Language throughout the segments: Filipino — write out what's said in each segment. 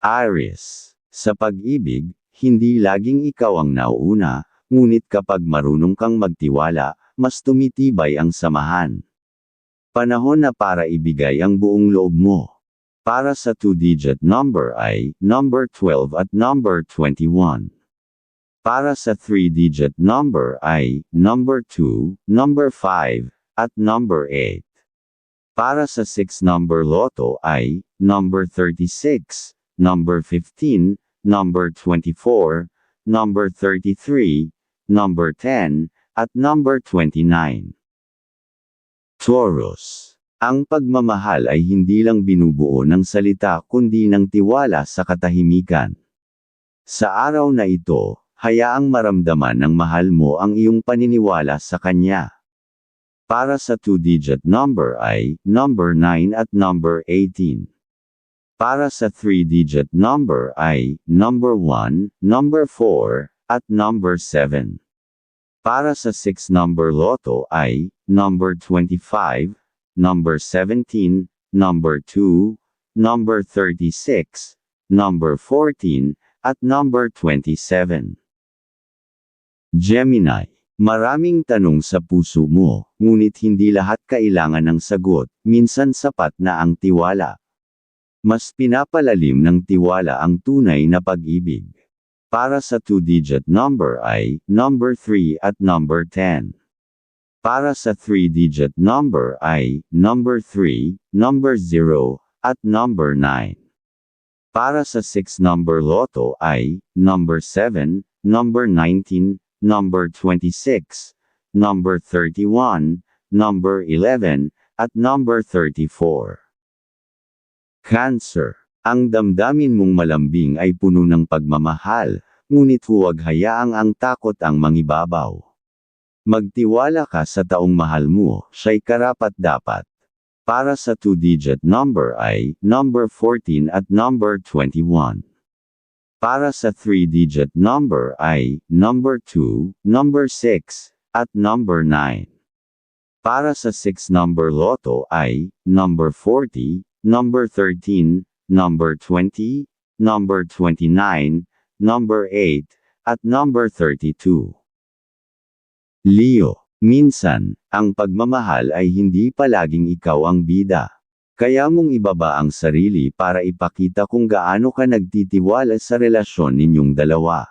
Aries. Sa pag-ibig, hindi laging ikaw ang nauuna, ngunit kapag marunong kang magtiwala, mas tumitibay ang samahan. Panahon na para ibigay ang buong loob mo. Para sa two-digit number ay number 12 at number 21. Para sa three-digit number ay number 2, number 5, at number 8. Para sa 6 number loto ay number 36, number 15, number 24, number 33, number 10, at number 29. Taurus. Ang pagmamahal ay hindi lang binubuo ng salita kundi ng tiwala sa katahimikan. Sa araw na ito, hayaang maramdaman ng mahal mo ang iyong paniniwala sa kanya. Para sa two-digit number ay number 9 at number 18. Para sa three-digit number ay number 1, number 4, at number 7. Para sa 6 number loto ay number 25, number 17, number 2, number 36, number 14, at number 27. Gemini. Maraming tanong sa puso mo, ngunit hindi lahat kailangan ng sagot, minsan sapat na ang tiwala. Mas pinapalalim ng tiwala ang tunay na pag-ibig. Para sa two-digit number ay number 3 at number 10. Para sa three-digit number ay number 3, number 0, at number 9. Para sa 6 number loto ay number 7, number 19, number 26, number 31, number 11, at number 34. Cancer. Ang damdamin mong malambing ay puno ng pagmamahal, ngunit huwag hayaang ang takot ang mangibabaw. Magtiwala ka sa taong mahal mo, siya'y karapat dapat. Para sa two-digit number ay number 14 at number 21. Para sa three-digit number ay number 2, number 6, at number 9. Para sa 6 number loto ay number 40, number 13, number 20, number 29, number 8, at number 32. Leo, minsan, ang pagmamahal ay hindi palaging ikaw ang bida. Kaya mong ibaba ang sarili para ipakita kung gaano ka nagtitiwala sa relasyon ninyong dalawa.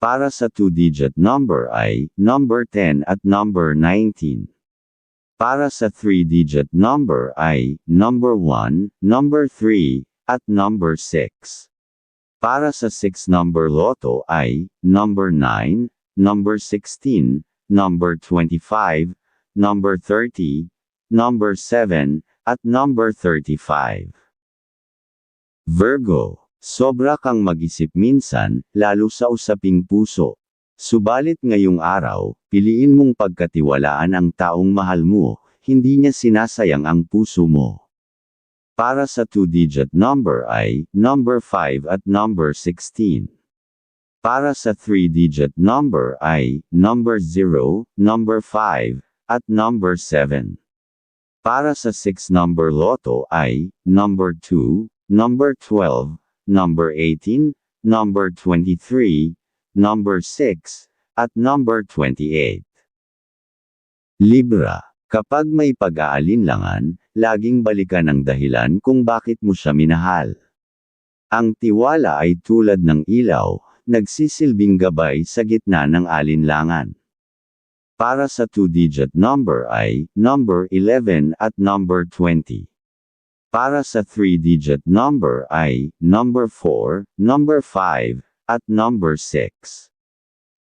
Para sa two-digit number ay number 10 at number 19. Para sa three-digit number ay number 1, number 3, at number 6. Para sa 6 number loto ay number 9, number 16, number 25, number 30, number 7, at number 35. Virgo, sobra kang mag-isip minsan, lalo sa usaping puso. Subalit ngayong araw, piliin mong pagkatiwalaan ang taong mahal mo, hindi niya sinasayang ang puso mo. Para sa two-digit number ay number 5 at number 16. Para sa three-digit number ay number 0, number 5, at number 7. Para sa 6 number loto ay number 2, number 12, number 18, number 23, number 6, at number 28. Libra. Kapag may pag-aalinlangan, laging balikan ang dahilan kung bakit mo siya minahal. Ang tiwala ay tulad ng ilaw, nagsisilbing gabay sa gitna ng alinlangan. Para sa two-digit number ay number 11 at number 20. Para sa three-digit number ay number 4, number 5, at number 6.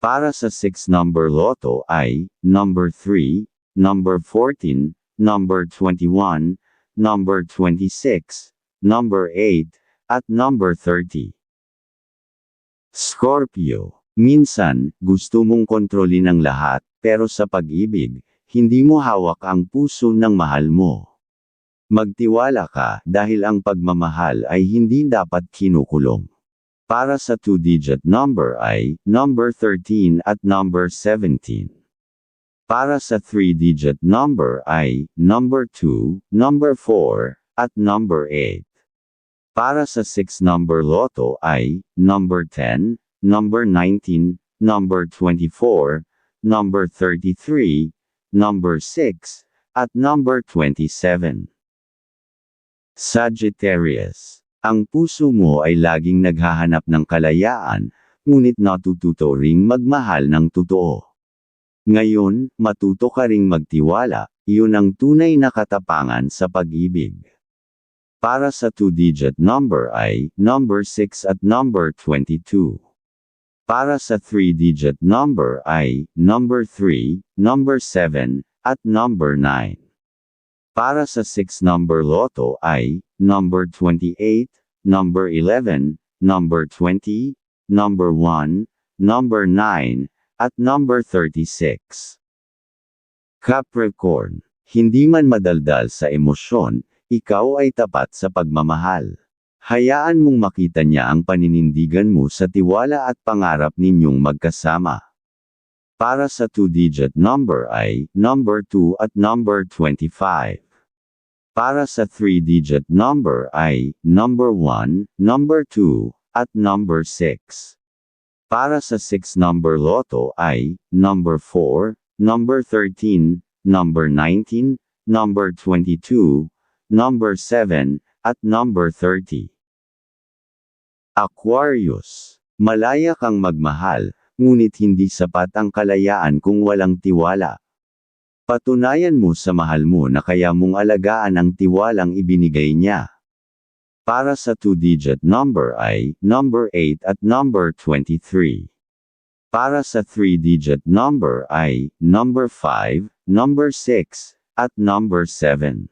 Para sa 6 number loto ay number 3, number 14, number 21, number 26, number 8, at number 30. Scorpio. Minsan, gusto mong kontrolin ang lahat, pero sa pag-ibig, hindi mo hawak ang puso ng mahal mo. Magtiwala ka dahil ang pagmamahal ay hindi dapat kinukulong. Para sa two-digit number ay number 13 at number 17. Para sa three-digit number ay number 2, number 4, at number 8. Para sa 6-number loto ay, number 10, number 19, number 24, number 33, number 6, at number 27. Sagittarius. Ang puso mo ay laging naghahanap ng kalayaan, ngunit natututo ring magmahal ng totoo. Ngayon, matuto ka ring magtiwala, iyon ang tunay na katapangan sa pag-ibig. Para sa two-digit number ay, number 6 at number 22. Para sa three-digit number ay, number 3, number 7, at number 9. Para sa 6-number loto ay, number 28, number 11, number 20, number 1, number 9, at number 36. Capricorn, hindi man madaldal sa emosyon, ikaw ay tapat sa pagmamahal. Hayaan mong makita niya ang paninindigan mo sa tiwala at pangarap ninyong magkasama. Para sa two-digit number ay, number 2 at number 25. Para sa three-digit number ay, number 1, number 2, at number 6. Para sa 6-number loto ay, number 4, number 13, number 19, number 22, number 7, at number 30. Aquarius. Malaya kang magmahal, ngunit hindi sapat ang kalayaan kung walang tiwala. Patunayan mo sa mahal mo na kaya mong alagaan ang tiwalang ibinigay niya. Para sa two-digit number ay, number 8 at number 23. Para sa three-digit number ay, number 5, number 6, at number 7.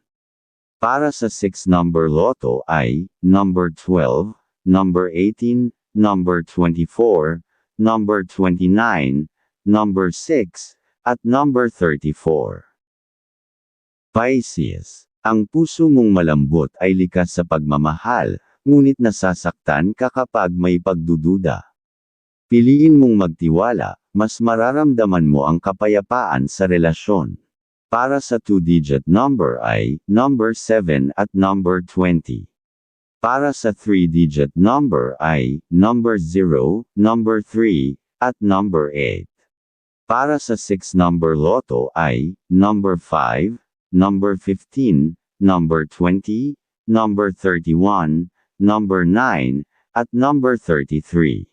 Para sa 6-number loto ay, number 12, number 18, number 24, number 29, number 6, at number 34. Pisces. Ang puso mong malambot ay likas sa pagmamahal, ngunit nasasaktan ka kapag may pagdududa. Piliin mong magtiwala, mas mararamdaman mo ang kapayapaan sa relasyon. Para sa two-digit number ay, number 7 at number 20. Para sa three-digit number ay, number 0, number 3, at number 8. Para sa 6-number loto ay, number 5, number 15, number 20, number 31, number 9, at number 33.